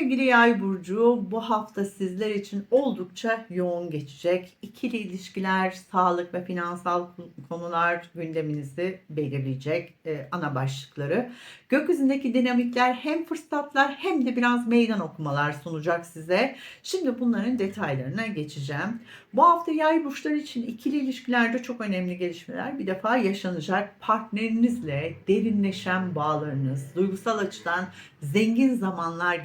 Sevgili Yay burcu bu hafta sizler için oldukça yoğun geçecek. İkili ilişkiler, sağlık ve finansal konular gündeminizi belirleyecek e, ana başlıkları. Gökyüzündeki dinamikler hem fırsatlar hem de biraz meydan okumalar sunacak size. Şimdi bunların detaylarına geçeceğim. Bu hafta yay burçları için ikili ilişkilerde çok önemli gelişmeler bir defa yaşanacak. Partnerinizle derinleşen bağlarınız, duygusal açıdan zengin zamanlar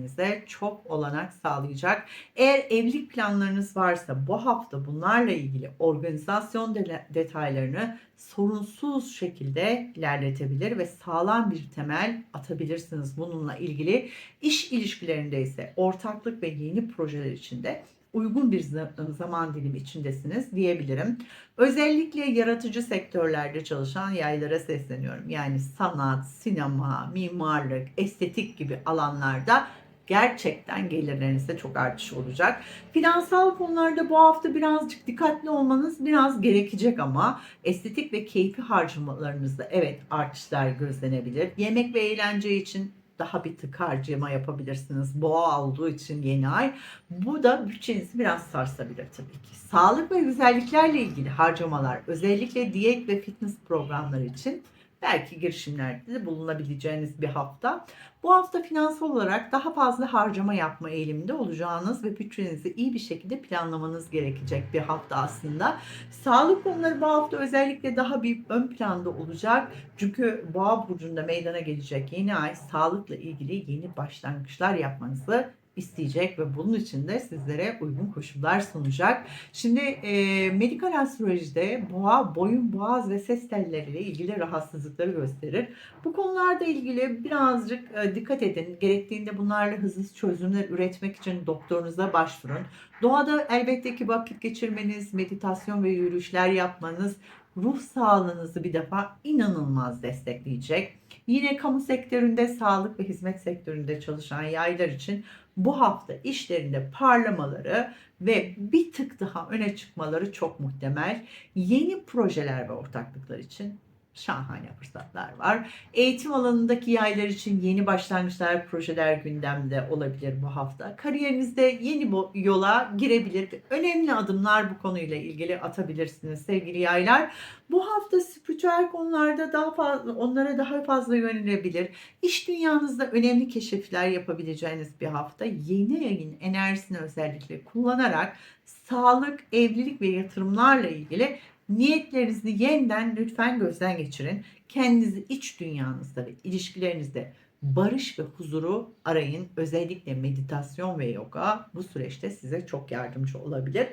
geçirmenize çok olanak sağlayacak. Eğer evlilik planlarınız varsa bu hafta bunlarla ilgili organizasyon de- detaylarını sorunsuz şekilde ilerletebilir ve sağlam bir temel atabilirsiniz bununla ilgili. İş ilişkilerinde ise ortaklık ve yeni projeler içinde uygun bir za- zaman dilimi içindesiniz diyebilirim. Özellikle yaratıcı sektörlerde çalışan yaylara sesleniyorum. Yani sanat, sinema, mimarlık, estetik gibi alanlarda gerçekten gelirlerinizde çok artış olacak. Finansal konularda bu hafta birazcık dikkatli olmanız biraz gerekecek ama estetik ve keyfi harcamalarınızda evet artışlar gözlenebilir. Yemek ve eğlence için daha bir tık harcama yapabilirsiniz. Boğa olduğu için yeni ay. Bu da bütçenizi biraz sarsabilir tabii ki. Sağlık ve güzelliklerle ilgili harcamalar özellikle diyet ve fitness programları için belki girişimlerde de bulunabileceğiniz bir hafta. Bu hafta finansal olarak daha fazla harcama yapma eğiliminde olacağınız ve bütçenizi iyi bir şekilde planlamanız gerekecek bir hafta aslında. Sağlık konuları bu hafta özellikle daha bir ön planda olacak. Çünkü Boğa burcunda meydana gelecek yeni ay sağlıkla ilgili yeni başlangıçlar yapmanızı isteyecek ve bunun için de sizlere uygun koşullar sunacak. Şimdi e, medikal astrolojide boğa, boyun, boğaz ve ses telleriyle ilgili rahatsızlıkları gösterir. Bu konularda ilgili birazcık e, dikkat edin. Gerektiğinde bunlarla hızlı çözümler üretmek için doktorunuza başvurun. Doğada elbette ki vakit geçirmeniz, meditasyon ve yürüyüşler yapmanız ruh sağlığınızı bir defa inanılmaz destekleyecek. Yine kamu sektöründe, sağlık ve hizmet sektöründe çalışan yaylar için bu hafta işlerinde parlamaları ve bir tık daha öne çıkmaları çok muhtemel. Yeni projeler ve ortaklıklar için şahane fırsatlar var. Eğitim alanındaki yaylar için yeni başlangıçlar, projeler gündemde olabilir bu hafta. Kariyerinizde yeni yola girebilir. Önemli adımlar bu konuyla ilgili atabilirsiniz sevgili yaylar. Bu hafta spiritüel konularda daha fazla onlara daha fazla yönelebilir. İş dünyanızda önemli keşifler yapabileceğiniz bir hafta. Yeni yayın enerjisini özellikle kullanarak sağlık, evlilik ve yatırımlarla ilgili niyetlerinizi yeniden lütfen gözden geçirin. Kendinizi iç dünyanızda ve ilişkilerinizde barış ve huzuru arayın. Özellikle meditasyon ve yoga bu süreçte size çok yardımcı olabilir.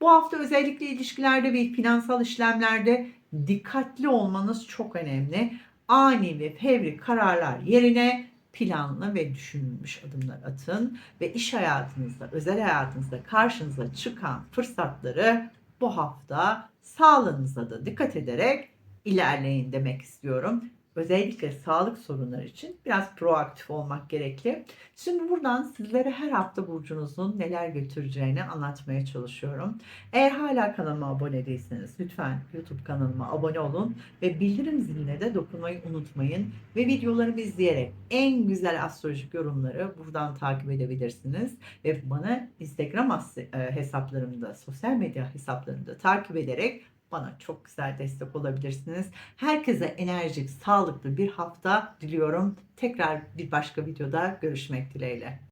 Bu hafta özellikle ilişkilerde ve finansal işlemlerde dikkatli olmanız çok önemli. Ani ve fevri kararlar yerine planlı ve düşünülmüş adımlar atın ve iş hayatınızda, özel hayatınızda karşınıza çıkan fırsatları bu hafta sağlığınıza da dikkat ederek ilerleyin demek istiyorum. Özellikle sağlık sorunları için biraz proaktif olmak gerekli. Şimdi buradan sizlere her hafta burcunuzun neler götüreceğini anlatmaya çalışıyorum. Eğer hala kanalıma abone değilseniz lütfen YouTube kanalıma abone olun ve bildirim ziline de dokunmayı unutmayın. Ve videolarımı izleyerek en güzel astrolojik yorumları buradan takip edebilirsiniz. Ve bana Instagram e, hesaplarımda, sosyal medya hesaplarımda takip ederek bana çok güzel destek olabilirsiniz. Herkese enerjik, sağlıklı bir hafta diliyorum. Tekrar bir başka videoda görüşmek dileğiyle.